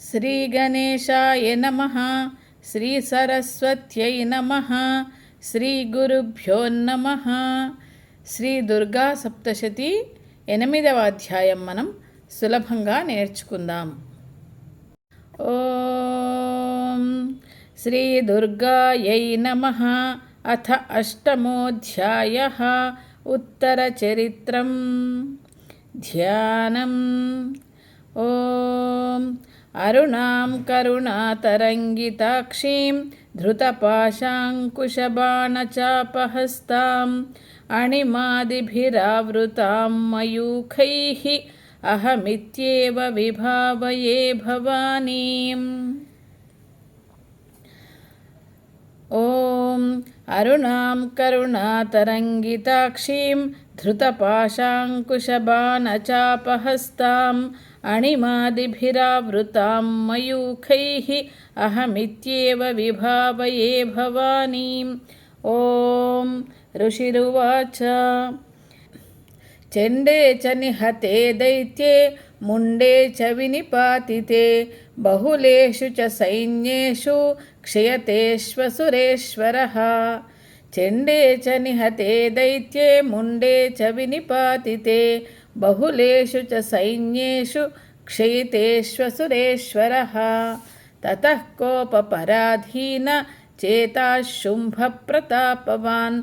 శ్రీగణేశాయ నమ శ్రీసరస్వత్యై నమ శ్రీగురుభ్యో నమ. శ్రీ దుర్గా సప్తశతి ఎనిమిదవ అధ్యాయం మనం సులభంగా నేర్చుకుందాం. ఓం శ్రీ దుర్గాయై నమ. అథ అష్టమోధ్యాయ. ఉత్తరచరిత్రం ధ్యానం. ఓం అరుణాం కరుణాతరంగితాక్షీం धृतपाशाङ्कुशबाणचापहस्ताम् अणिमादिभिरावृतां मयूखैः अहमित्येव विभावये भवानीम् ॐ अरुणां करुणातरङ्गिताक्षीं धृतपाशाङ्कुशबाणचापहस्ताम् अणिमादिभिरावृतां मयूखैः अहमित्येव विभावये भवानीम् ॐ ऋषिरुवाच चण्डे च निहते दैत्ये मुण्डे च विनिपातिते बहुलेषु च सैन्येषु क्षयतेष्वसुरेश्वरः चण्डे च निहते दैत्ये मुण्डे च विनिपातिते बहुलेषु च सैन्येषु क्षयितेष्वसुरेश्वरः ततः कोपपराधीन चेताः शुम्भप्रतापवान्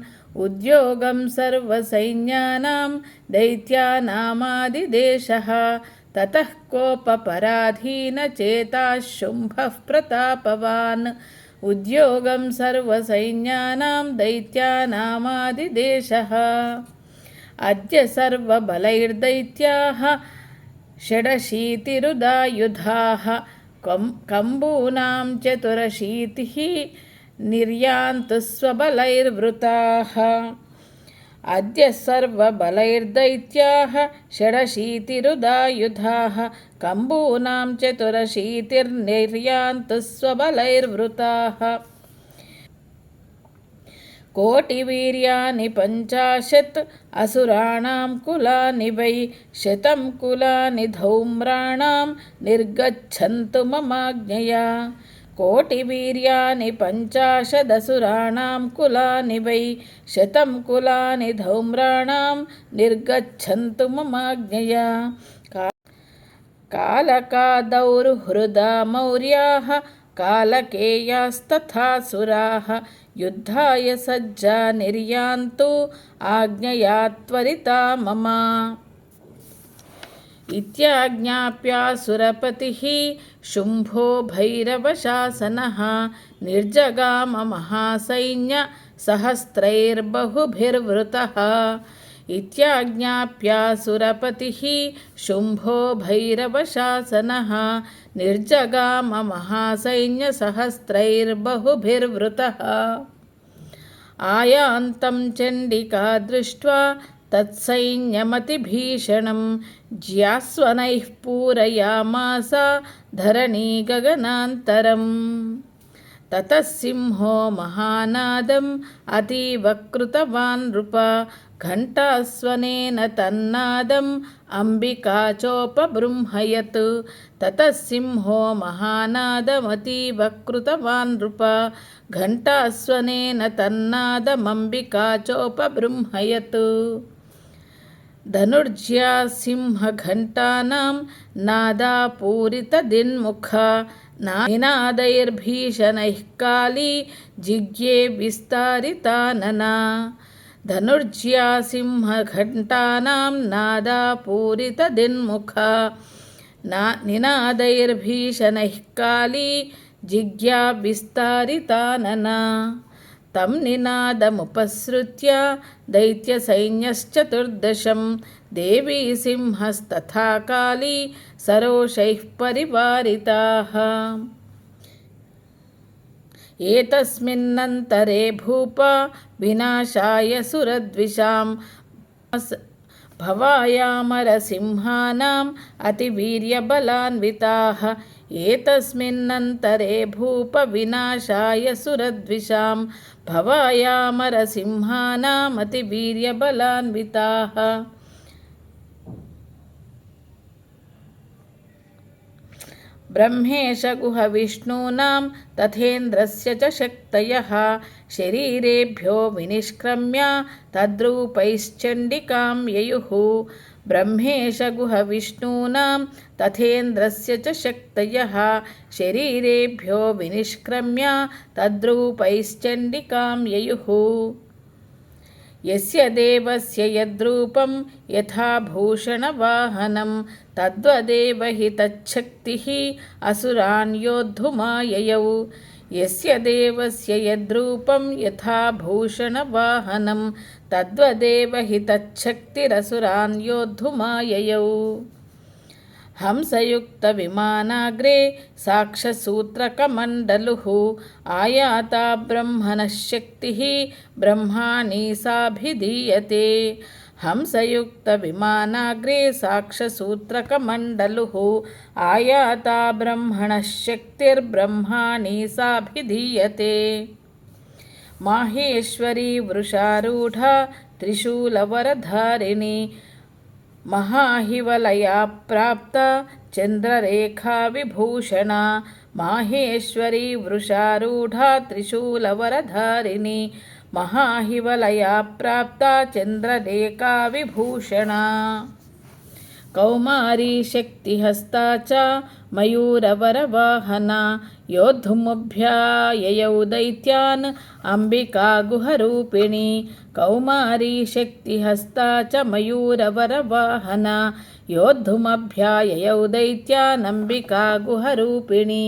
उद्योगं सर्वसैन्यानां दैत्यानामादिदेशः ततः कोपपराधीनचेताः शुम्भः प्रतापवान् उद्योगं सर्वसैन्यानां दैत्यानामादिदेशः अद्य सर्वबलैर्दैत्याः षडशीतिरुदायुधाः कं कम्बूनां चतुरशीतिः निर्यान्तु स्वबलैर्वृताः अद्य सर्वबलैर्दैत्याः षडशीतिरुदायुधाः कम्बूनां चतुरशीतिर्निर्यान्तु स्वबलैर्वृताः कोटिवीर्यानि पञ्चाशत् असुराणां कुलानि वै शतं कुलानि धौम्राणां निर्गच्छन्तु ममाज्ञया कोटिवीर्यानि पञ्चाशदसुराणां कुलानि वै शतं कुलानि धौम्राणां निर्गच्छन्तु ममाज्ञया कालकादौर्हृदा मौर्याः कालकेयास्तथा सुराः युद्धाय सज्जा निर्यान्तु आज्ञया त्वरिता मम इत्याज्ञाप्यासुरपतिः शुम्भो भैरवशासनः निर्जगाममहासैन्यसहस्रैर्बहुभिर्वृतः इत्याज्ञाप्यासुरपतिः शुम्भो भैरवशासनः निर्जगाममहासैन्यसहस्रैर्बहुभिर्वृतः आयान्तं चण्डिका दृष्ट्वा तत्सैन्यमतिभीषणं ज्यास्वनैः पूरयामास धरणी गगनान्तरम् ततः सिंहो महानादम् अतीव कृतवान् नृप घण्टास्वनेन तन्नादम् अम्बिका चोपबृंहयत् ततः सिंहो महानादमतीव कृतवान् नृप घण्टास्वनेन तन्नादमम्बिका चोपबृंहयत् धनुर्ज्या सिंहघण्टानां नादापूरितदिन्मुखा निनादैर्भीषणैः काली जिज्ञे विस्तारितानना धनुर्ज्या सिंहघण्टानां नादापूरितदिन्मुखा ना निनादैर्भीषणैः काली जिज्ञा विस्तारितानना तं निनादमुपसृत्य दैत्यसैन्यश्चतुर्दशं देवी सिंहस्तथा काली सरोषैः परिवारिताः एतस्मिन्नन्तरे भूपा विनाशाय सुरद्विषां भवायामरसिंहानाम् अतिवीर्यबलान्विताः एतस्मिन्नन्तरे भूपविनाशाय सुरद्विषां भवायामरसिंहानामतिवीर्यबलान्विताः ब्रह्मेश गुहविष्णूनां तथेन्द्रस्य च शक्तयः शरीरेभ्यो विनिष्क्रम्य तद्रूपैश्चण्डिकां ययुः బ్రహ్మేష గుహ విష్ణూనాం తథేంద్రస్య చ శక్తయ శరీరేభ్యో వినిష్క్రమ్య తద్రూపైశ్చండికాం యయు యస్య దేవస్య యద్రూపం యథాభూషణవాహనం తద్వదేవ హి తచ్చక్తి అసురాన్ यस्य देवस्य यद्रूपं यथा भूषणवाहनं तद्वदेव हि तच्छक्तिरसुरान् योद्धुमाययौ हंसयुक्तविमानाग्रे साक्षसूत्रकमण्डलुः आयाता ब्रह्मणः शक्तिः ब्रह्माणि साभिधीयते हंसयुक्तविमानाग्रे साक्षसूत्रकमण्डलुः आयाता ब्रह्मणः शक्तिर्ब्रह्माणि साभिधीयते माहेश्वरी वृषारूढा त्रिशूलवरधारिणी महाहिवलया प्राप्ता चन्द्ररेखाविभूषणा माहेश्वरी वृषारूढा त्रिशूलवरधारिणी महाहिवलया प्राप्ता चन्द्ररेखाविभूषणा कौमारी शक्तिहस्ता च मयूरवरवाहना योद्धुमभ्याययौ दैत्यान् अम्बिका गुहरूपिणी कौमारी शक्तिहस्ता च मयूरवरवाहना योद्धुमभ्याययौ दैत्यानम्बिका गुहरूपिणी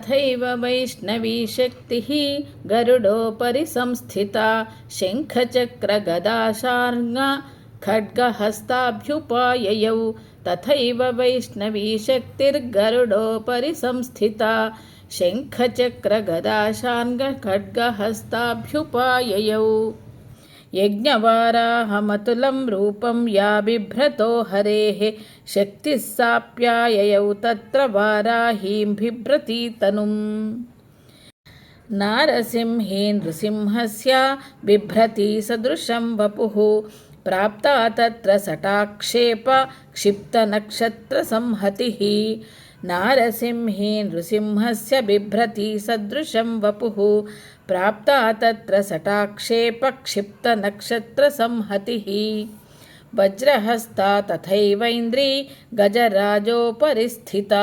तथैव वैष्णवी शक्तिः गरुडोपरि संस्थिता शङ्खचक्रगदाशार्ङ्गा खड्गहस्ताभ्युपाययौ। तथैव वैष्णवी शक्तिर्गरुडोपरि संस्थिता शङ्खचक्रगदाशार्ङ्गखड्गहस्ताभ्युपाययौ यज्ञवाराहमतुलं रूपं या बिभ्रतो हरेः शक्तिः साप्याययौ तत्र वाराहीं बिभ्रती तनुम् नारसिंहे नृसिंहस्य बिभ्रती सदृशं वपुः प्राप्ता तत्र सटाक्षेप क्षिप्तनक्षत्रसंहतिः नारसिंहे नृसिंहस्य बिभ्रती सदृशं वपुः प्राप्ता तत्र सटाक्षेप क्षिप्तनक्षत्रसंहतिः वज्रहस्ता तथैवैन्द्री गजराजोपरि स्थिता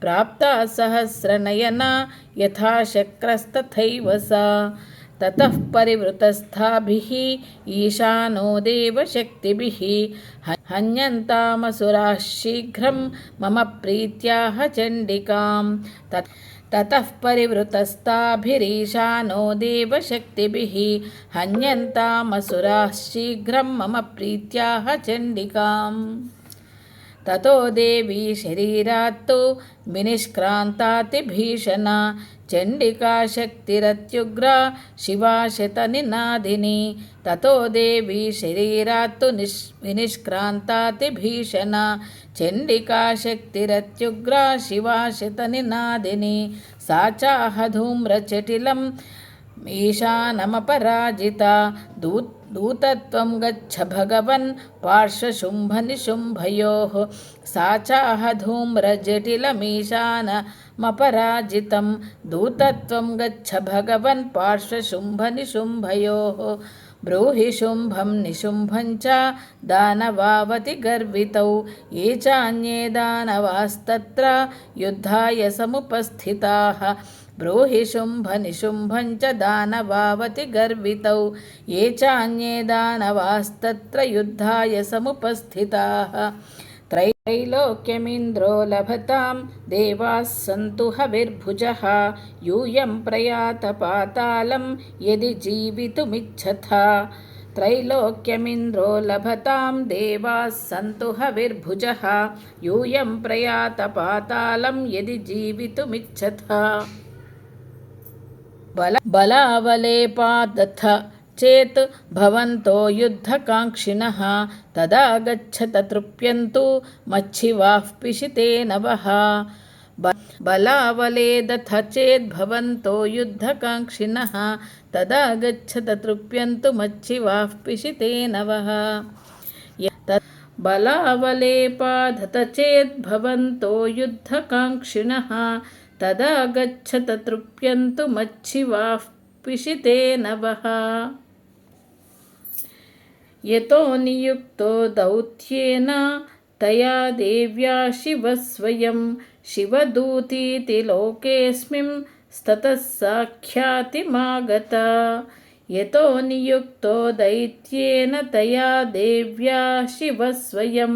प्राप्ता सहस्रनयना यथा शक्रस्तथैव सा। ततः परिवृतस्थाभिः, ईशानो देवशक्तिभिः। हन्यन्तामसुराः शीघ्रं मम प्रीत्याह चण्डिकां तत् ततः परिवृतस्ताभिरीशानो देवशक्तिभिः हन्यन्तामसुराः शीघ्रं मम प्रीत्याह चण्डिकाम् తతో దేవి శరీరాత్తు వినిష్క్రాంతాతి భీషణ చండికా శక్తిరత్యుగ్ర శివాశత నినాదిని. తతో దేవి శరీరాత్తు నిష్ వినిష్క్రాంతాతి భీషణ చండికా శక్తిరత్యుగ్ర శివాశత నినాదిని. సాచాహ ధూమ్రచటిలం ఈశానమపరాజిత దూత్ दूतत्वं गच्छ भगवन् पार्श्वशुम्भनिशुम्भयोः। सा चाह धूम्रजटिलमीशानमपराजितं दूतत्वं गच्छ भगवन् पार्श्वशुम्भनिशुम्भयोः। ब्रूहि शुम्भं निशुम्भं च दानवावति गर्वितौ ये चान्ये दानवास्तत्र युद्धाय समुपस्थिताः ब्रूहि शुम्भनिशुम्भं च दानवावति गर्वितौ ये चान्ये दानवास्तत्र युद्धाय समुपस्थिताः त्रैलोक्यमिन्द्रो लभतां देवाः सन्तु हविर्भुजः यूयं प्रयात पातालं यदि जीवितुमिच्छथ त्रैलोक्यमिन्द्रो लभतां देवाः सन्तु हविर्भुजः यूयं प्रयात पातालं यदि जीवितुमिच्छथ बल बलावलेपादथ चेत् भवन्तो युद्धकाङ्क्षिणः तदा गच्छत तृप्यन्तु मच्छिवाः पिशिते नवः बलावलेदथ चेद्भवन्तो युद्धकाङ्क्षिणः तदा गच्छत तृप्यन्तु मच्छिवाः पिशिते नवः बलावलेपाधत चेद्भवन्तो युद्धकाङ्क्षिणः తదా గచ్చత తృప్యంతు మచ్చివాః పిషితే నవః. యతో నియుక్తో దౌత్యేన తయా దేవ్యా శివస్వయం శివదూతీతి లోకేస్మిన్ స్తతः సాఖ్యాతిమాగత. యతో నియుక్తో దైత్యేన తయా దేవ్యా శివస్వయం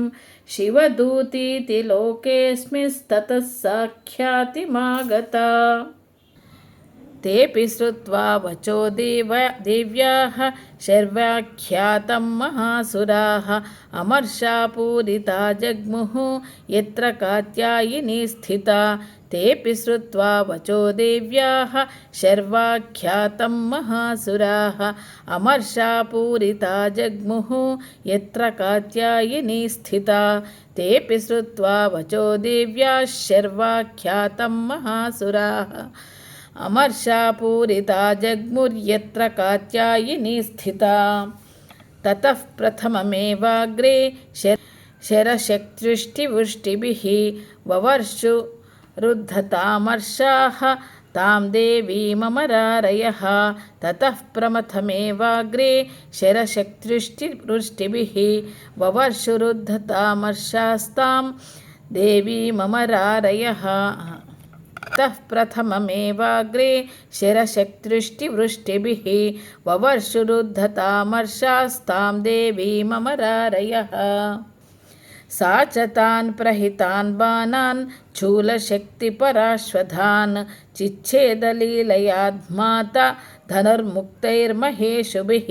शिवदूतीति लोकेऽस्मिस्ततः साख्यातिमागता तेऽपि श्रुत्वा वचो देव देव्याः शर्वाख्यातं महासुराः। अमर्षापूरिता जग्मुः, यत्र कात्यायिनी स्थिता। तेऽपि श्रुत्वा वचो देव्याः शर्वाख्यातं महासुराः। अमर्षापूरिता जग्मुः, यत्र कात्यायिनी स्थिता। तेऽपि श्रुत्वा वचो देव्याः शर्वाख्यातं महासुराः। अमर्षापूरिता जग्मुर्यत्र कात्यायिनी स्थिता। ततः प्रथममेवाग्रे शर शरशक्त्युष्टिवृष्टिभिः ववर्षु रुद्धतामर्षाः तां देवीममरारयः ततः प्रमथमेवाग्रे शरशक्त्युष्टिवृष्टिभिः ववर्षुरुद्धतामर्षास्तां देवीममरारयः तः प्रथममेवाग्रे शिरशक्तृष्टिवृष्टिभिः ववर्षुरुद्धतामर्षास्तां देवीममरारयः सा च तान् प्रहितान् बाणान् शूलशक्तिपराश्वधान् चिच्छेदलीलयाध्माता धनुर्मुक्तैर्महेशुभिः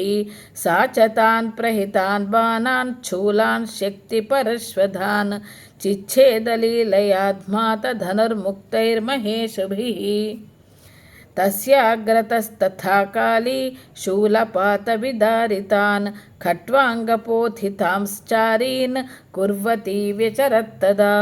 सा च तान् प्रहितान् बाणान् शूलान् शक्तिपरश्वधान् चिच्छेदलीलयाध्मात धनुर्मुक्तैर्महेशुभिः तस्याग्रतस्तथा काली शूलपातविदारितान् खट्वाङ्गपोथितांश्चारीन् कुर्वती व्यचरत्तदा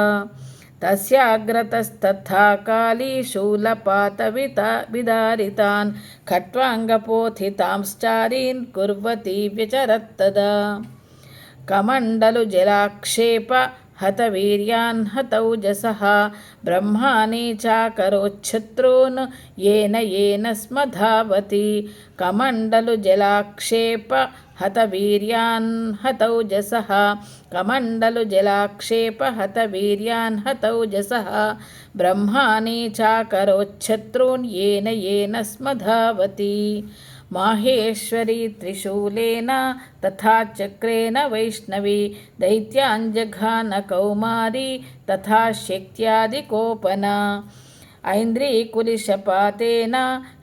तस्याग्रतस्तथा काली शूलपातविता विदारितान् खट्वाङ्गपोथितांश्चारीन् कुर्वती व्यचरत्तदा कमण्डलुजलाक्षेप हतवीर्यान् हतौजसः ब्रह्माणि चाकरोच्छत्रून् येन येन स्म धावति कमण्डलुजलाक्षेप हतवीर्यान् हतौजसः कमण्डलुजलाक्षेप हतवीर्यान् हतौजसः ब्रह्माणि चाकरोच्छत्रून् येन येन स्म धावति माहेश्वरी त्रिशूलेन तथा चक्रेण वैष्णवी दैत्याञ्जघानकौमारी तथा शक्त्यादिकोपना ऐन्द्रीकुलिशपातेन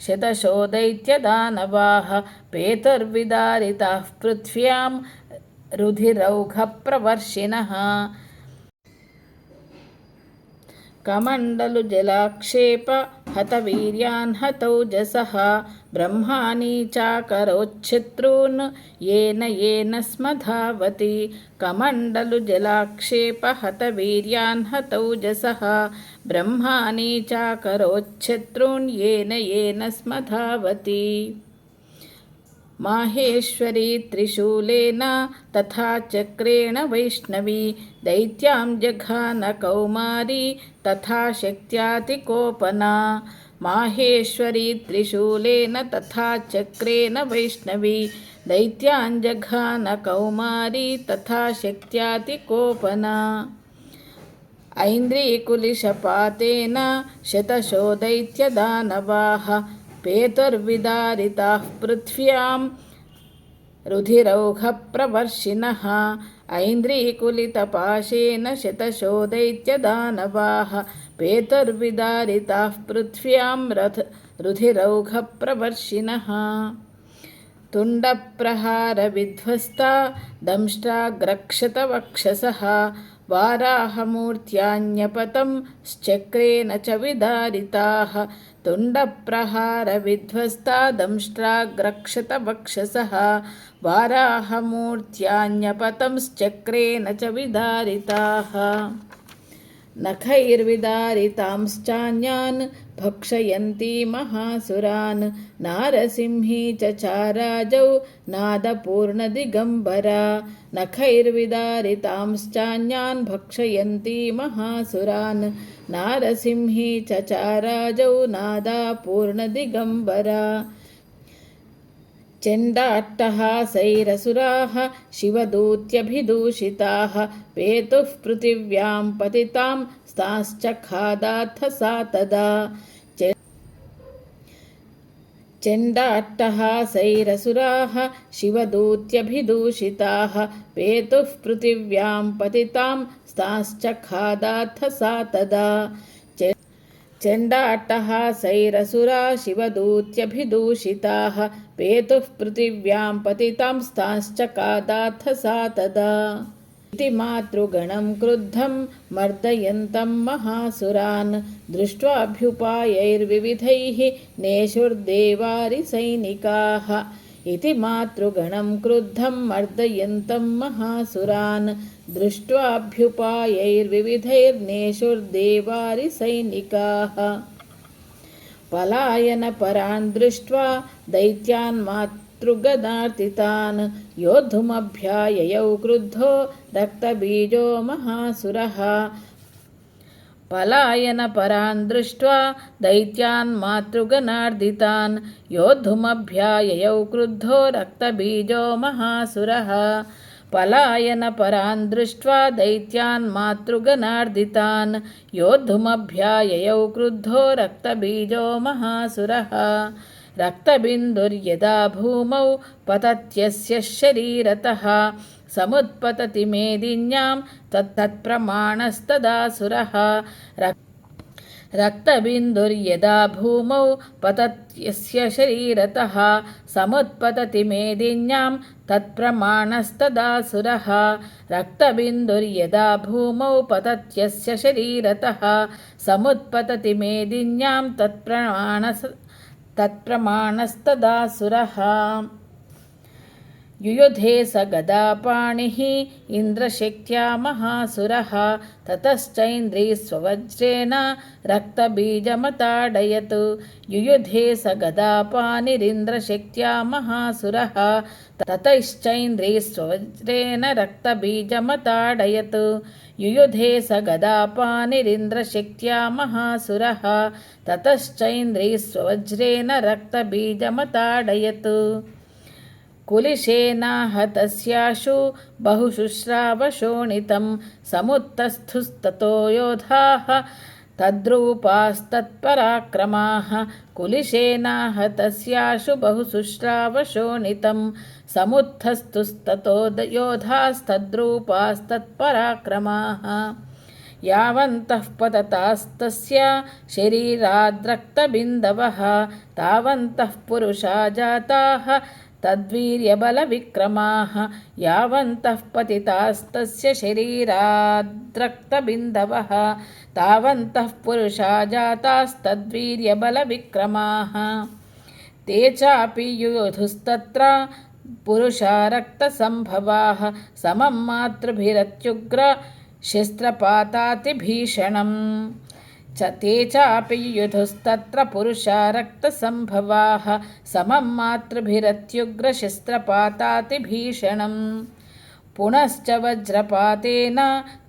शतशो दैत्यदानवाः पेतुर्विदारिताः पृथ्व्यां रुधिरौघप्रवर्षिणः। కమండలు జలాక్షేప హతవీర్యాన్ హతౌజస బ్రహ్మాణీ చాకరోచ్చత్రూన్ ఏన ఏన స్మధావతి కమండలు జలాక్షేప హతవీర్యాన్ హతౌజస బ్రహ్మాణీ చాకరోచ్చత్రూన్ ఏన ఏన స్మధావతి माहेश्वरी त्रिशूलेन तथा चक्रेण वैष्णवी दैत्यां जघानकौमारी तथा शक्त्यातिकोपना माहेश्वरी त्रिशूलेन तथा चक्रेण वैष्णवी दैत्याञ्जघानकौमारी तथा शक्त्यातिकोपना ऐन्द्रीकुलिशपातेन शतशो दैत्यदानवाः पेतुर्विदारिताः पृथ्व्यां रुधिरौघप्रवर्षिणः ऐन्द्रीकुलितपाशेन शतशो दैत्यदानवाः पेतुर्विदारिताः पृथ्व्यां रथ रुधिरौघप्रवर्षिणः। तुण्डप्रहारविध्वस्ता दंष्ट्राग्रक्षतवक्षसः वाराहमूर्त्यान्यपतं श्चक्रेण च विदारिताः तुण्डप्रहारविध्वस्ता दंष्ट्राग्रक्षतवक्षसः वाराहमूर्त्यान्यपतं श्चक्रेण च विदारिताः नखैर्विदारितांश्चान्यान् भक्षयन्ती महासुरान् नारसिंही च चाराजौ नादपूर्णदिगम्बरा। नखैर्विदारितांश्चान्यान् भक्षयन्ती महासुरान् नारसिंही च चाराजौ नादापूर्णदिगम्बरा चण्डाट्टहासैरसुराः शिवदूत्यभिदूषिताः पेतुः पृथिव्यां पतितां स्ताश्च खादाथ सा तदा चण्डाट्टहासैरसुराः शिवदूत्यभिदूषिताः पेतुः पृथिव्यां पतितां स्ताश्च खादाथ सा तदा चण्डाट्टहासैरसुरा शिवदूत्यभिदूषिताः पेतुः पृथिव्यां पतितां स्ताश्च कादाथ सा तदा इति मातृगणं क्रुद्धं मर्दयन्तं महासुरान् दृष्ट्वाभ्युपायैर्विविधैः नेषुर्देवारिसैनिकाः इति मातृगणं क्रुद्धं मर्दयन्तं महासुरान् दृष्ट्वाभ्युपायैर्विविधैर्नेषुर्देवारिसैनिकाः पलायनपरान् दृष्ट्वा दैत्यान् मातृगदार्तितान् योद्धुमभ्याययौ क्रुद्धो रक्तबीजो महासुरः पलायनपरान् दृष्ट्वा दैत्यान् मातृगनार्दितान् योद्धुमभ्याययौ क्रुद्धो रक्तबीजो महासुरः पलायनपरान् दृष्ट्वा दैत्यान् मातृगनार्दितान् योद्धुमभ्याययौ क्रुद्धो रक्तबीजो महासुरः रक्तबिन्दुर्यदा भूमौ पतत्यस्य शरीरतः समुत्पतति मेदिन्यां तत्तत्प्रमाणस्तदासुरः रक्तबिन्दुर्यदा भूमौ पतत्यस्य शरीरतः समुत्पतति मेदिन्यां तत्प्रमाणस्तदासुरः रक्तबिन्दुर्यदा भूमौ पतत्यस्य शरीरतः समुत्पतति मेदिन्यां तत्प्रमाणस तत्प्रमाणस्तदासुरः युयुधे स गदापाणिः इन्द्रशक्त्या महासुरः ततश्चैन्द्रीस्ववज्रेण रक्तबीजमताडयत् युयुधे स गदापानिरिन्द्रशक्त्या महासुरः ततश्चैन्द्रीस्ववज्रेण रक्तबीजमताडयत् युयुधे स गदापानिरिन्द्रशक्त्या महासुरः ततश्चैन्द्रीस्ववज्रेण रक्तबीजमताडयत् कुलिशेनाहतस्याशु बहुशुश्रावशोणितं समुत्तस्थुस्ततो योधाः तद्रूपास्तत्पराक्रमाः कुलिशेनाहतस्याशु बहुशुश्रावशोणितं समुत्थस्तुस्ततो योधास्तद्रूपास्तत्पराक्रमाः यावन्तः पततास्तस्य शरीराद्रक्तबिन्दवः तावन्तः पुरुषा जाताः तद्वीर्यबलविक्रमाः यावन्तः पतितास्तस्य शरीराद्रक्तबिन्दवः, तावन्तः पुरुषा जातास्तद्वीर्यबलविक्रमाः। ते चापि युयुधुस्तत्र पुरुषा रक्तसम्भवाः, समं मातृभिरत्युग्र शस्त्रपातातिभीषणम्। च ते चापि युधुस्तत्र पुरुषा रक्तसम्भवाः समं मातृभिरत्युग्रशस्त्रपातातिभीषणम्। पुनश्च वज्रपातेन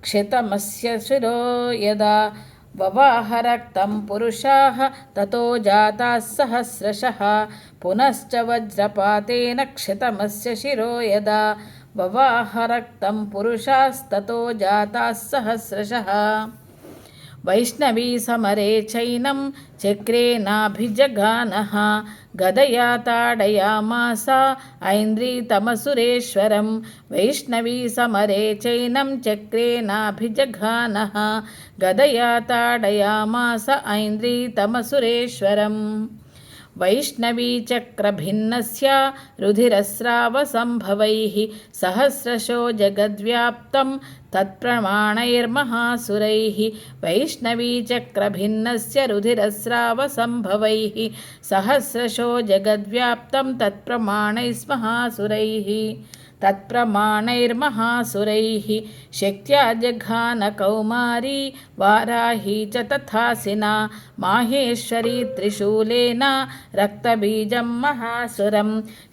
क्षितमस्य शिरो यदा ववाह रक्तं पुरुषाः, ततो जाताः सहस्रशः। पुनश्च वज्रपातेन क्षितमस्य शिरो यदा ववाह रक्तं पुरुषास्ततो जाताः सहस्रशः। वैष्णवीसमरे चैनं चक्रेणाभिजगानः गदया ताडयामास ऐन्द्रीतमसुरेश्वरं वैष्णवीसमरे चैनं चक्रेणाभिजघानः गदया ताडयामास ऐन्द्रीतमसुरेश्वरम् वैष्णवीचक्रभिन्नस्य रुधिरस्रावसम्भवैः सहस्रशो जगद्व्याप्तं तत्प्रमाणैर्महासुरैः वैष्णवीचक्रभिन्नस्य रुधिरस्रावसम्भवैः सहस्रशो जगद्व्याप्तं तत्प्रमाणैस्महासुरैः तत्प्रमाणैर्महासुरैः शक्त्या जघानकौमारी वाराही च तथासिना माहेश्वरी त्रिशूलेन रक्तबीजं महासुरं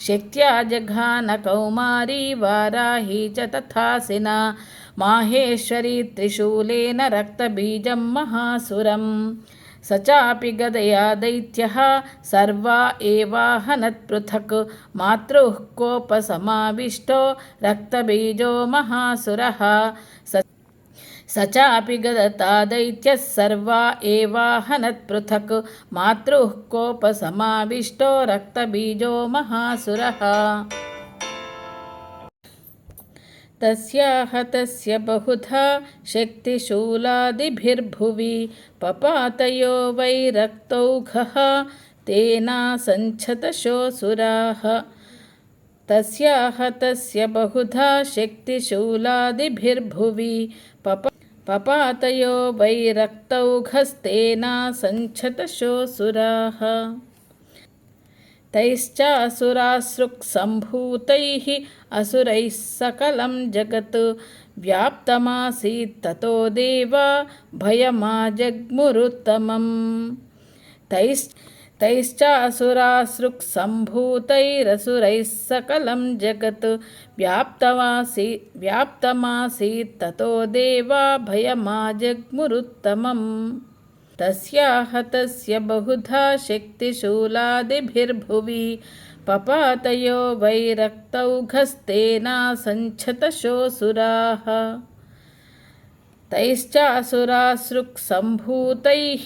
शक्त्या जघानकौमारी वाराही च तथासिना माहेश्वरी त्रिशूलेन रक्तबीजं महासुरम् स चापि गदया दैत्यः सर्वा एवाहनत्पृथक् मातृः कोपसमाविष्टो रक्तबीजो महासुरः स स चापि गदता दैत्यः सर्वा एवाहनत्पृथक् मातृः कोपसमाविष्टो रक्तबीजो महासुरः तस्याः तस्य बहुधा शक्तिशूलादिभिर्भुवि पपातयो वै रक्तौघः तेना सञ्छतशोऽसुराः। तस्याः तस्य बहुधा शक्तिशूलादिभिर्भुवि पप पपातयो वै रक्तौघस्तेना सञ्छतशोऽसुराः। तैश्चासुरासृक्सम्भूतैः असुरैः सकलं जगत् व्याप्तमासीत् ततो देवा भयमाजग्मुरुत्तमम् तैश्च तैश्चासुरासृक्सम्भूतैरसुरैः सकलं जगत् व्याप्तमासी व्याप्तमासीत् ततो देवा भयमाजग्मुरुत्तमम् तस्याह तस्य बहुधा शक्तिशूलादिभिर्भुवि पपातयो वैरक्तौघस्तेनासञ्छतशोऽसुराः तैश्चासुरासृक्सम्भूतैः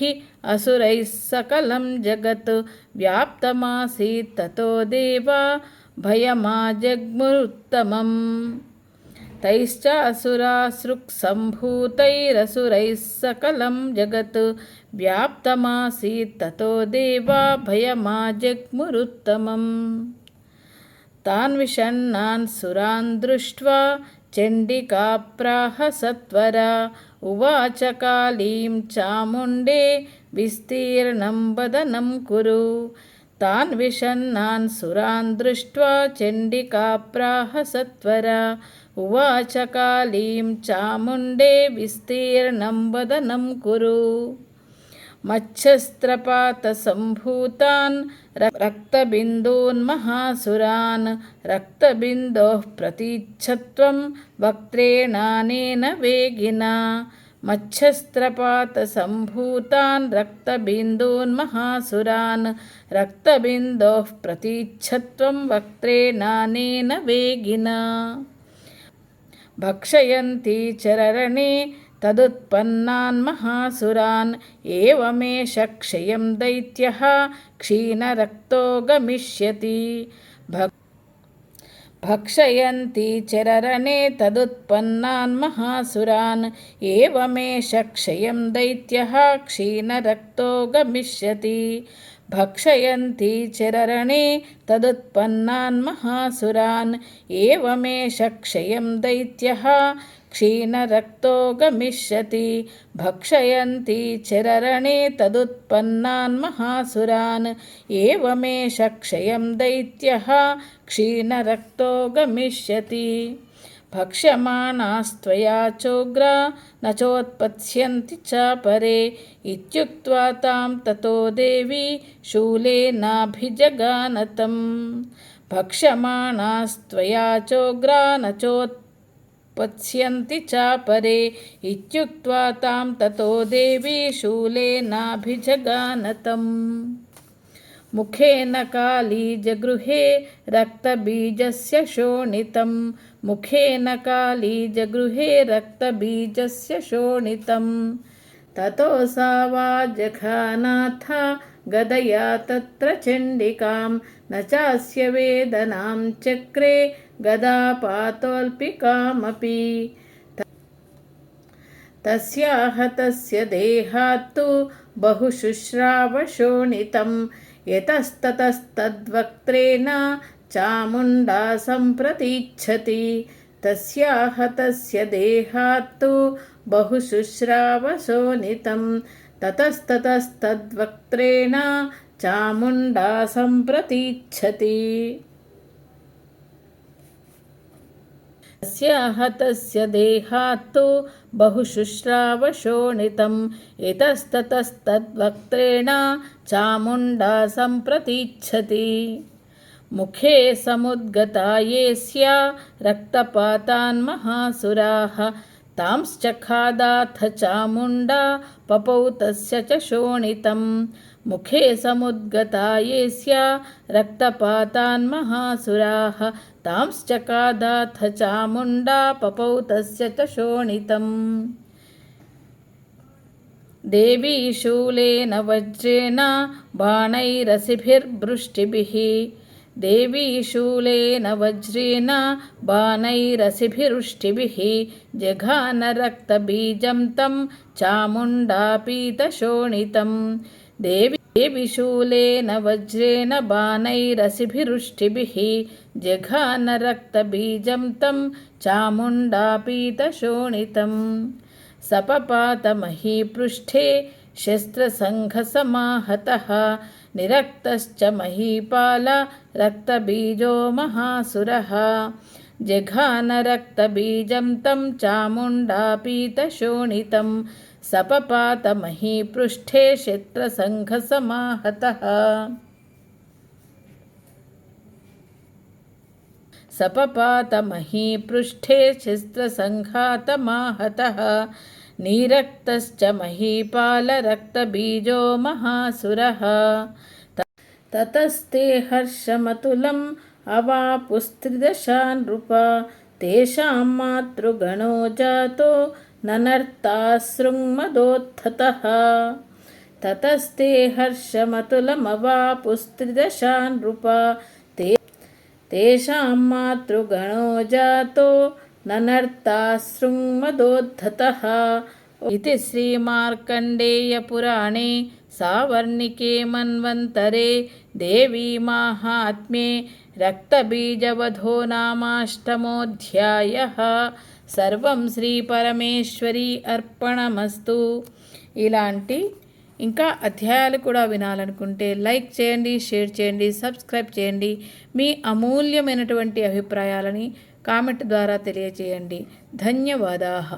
असुरैः सकलं जगत् व्याप्तमासीत् ततो देवा भयमाजग्मुरुत्तमम् तैश्चासुरासृक्सम्भूतैरसुरैः सकलं जगत् వ్యాప్తమాసీత్ తతో దేవా భయమాజగ్మురుత్తమం తాన్ విషన్నాన్ సురాన్ దృష్ట్వా చండికా ప్రాహ సత్వరా ఉవాచ కాళీం చాముండే విస్తీర్ణం వదనం కురు. తాన్ విషన్నాన్ సురాన్ దృష్ట్వా చండికా ప్రాహ సత్వరా ఉవాచ చాముండే విస్తీర్ణం వదనం కురు. रक्तबिन्दून् महासुरान् रक्तबिन्दोः प्रतीच्छत्वं वक्त्रेणानेन वेगिना मच्छस्त्रपातसम्भूतान् रक्तबिन्दून् महासुरान् रक्तबिन्दोः प्रतीच्छत्वं वक्त्रेणानेन वेगिना भक्षयन्ती चररणे तदुत्पन्नान् महासुरान् एवमेष क्षयं दैत्यः क्षीणरक्तो गमिष्यति भक् भक्षयन्ति चररणे तदुत्पन्नान् महासुरान् एवमेष क्षयं दैत्यः क्षीणरक्तो गमिष्यति भक्षयन्ति चररणे तदुत्पन्नान् महासुरान् एवमेष क्षयं दैत्यः क्षीणरक्तो गमिष्यति भक्षयन्ति चररणे तदुत्पन्नान् महासुरान् एवमेष क्षयं दैत्यः क्षीणरक्तो गमिष्यति भक्ष्यमाणास्त्वया चोग्रा न चोत्पत्स्यन्ति चापरे इत्युक्त्वा तां ततो देवी शूलेनाभिजगानतम् भक्ष्यमाणास्त्वया चोग्रा न चोत्पत्स्यन्ति चापरे इत्युक्त्वा तां ततो देवी शूलेनाभिजगानतम् मुखेन कालीजगृहे रक्तबीजस्य शोणितं मुखेन कालीजगृहे रक्तबीजस्य शोणितं ततो सा वा जघानाथा गदया तत्र चण्डिकां न चास्य वेदनां चक्रे गदापातोऽल्पिकामपि तस्याह तस्य देहात्तु बहुशुश्रावशोणितं यतस्ततस्तद्वक्त्रेण चामुण्डा सम्प्रतीच्छति तस्याह तस्य देहात्तु बहुशुश्रावशोणितं ततस्ततस्तद्वक्त्रेण चामुण्डा तस्याः तस्य देहात्तु बहुशुश्रावशोणितम्। इतस्ततस्तद्वक्त्रेण चामुण्डा सम्प्रतीच्छति। मुखे समुद्गता ये स्या रक्तपातान्महासुराः तांश्चखादाथ चामुण्डा पपौ तस्य च शोणितम् ముఖే సముద్గతాయేస్య రక్తపాతాన్మహాసురాः తాంశ్చకాదాథ చాముండా పపౌ తస్య చ శోణితम् దేవీ శూలేన వజ్రేణ బాణైరసిభిర్వృష్టిభిः దేవీ శూలేన వజ్రేణ బాణైరసిభిరుష్టిభిः జఘానరక్తబీజం తం చాముండాపీతశోణితం तं चामुण्डापीतशोणितं देवी देवी शूलेन वज्रेण बाणैरसिभिरुष्टिभिः जघानरक्तबीजं तं चामुण्डापीतशोणितम् सपपातमहीपृष्ठे शस्त्रसङ्घसमाहतः निरक्तश्च महीपाल रक्तबीजो महासुरः जघानरक्तबीजं तं चामुण्डापीतशोणितं सपपातमहीपृष्ठे शस्त्रसङ्घसमाहतः सपपातमहीपृष्ठे शस्त्रसङ्घातमाहतः नीरक्तश्च महीपालरक्तबीजो महासुरः ततस्ते हर्षमतुलम् अवापुस्त्रिदशानृप तेषां मातृगणो जातो ननर्तासृङ्मदोत्थतः ततस्ते हर्षमतुलमवापुस्त्रिदशानृप ते तेषां मातृगणो जातो ननर्तासृङ्मदोद्धतः इति श्रीमार्कण्डेयपुराणे सावर्णिके मन्वन्तरे देवीमाहात्म्ये रक्तबीजवधो नामाष्टमोऽध्यायः। సర్వం శ్రీ పరమేశ్వరి అర్పణమస్తు. ఇలాంటి ఇంకా అధ్యాయాలు కూడా వినాలనుకుంటే లైక్ చేయండి షేర్ చేయండి సబ్స్క్రైబ్ చేయండి. మీ అమూల్యమైనటువంటి అభిప్రాయాలని కామెంట్ ద్వారా తెలియజేయండి. ధన్యవాదాహ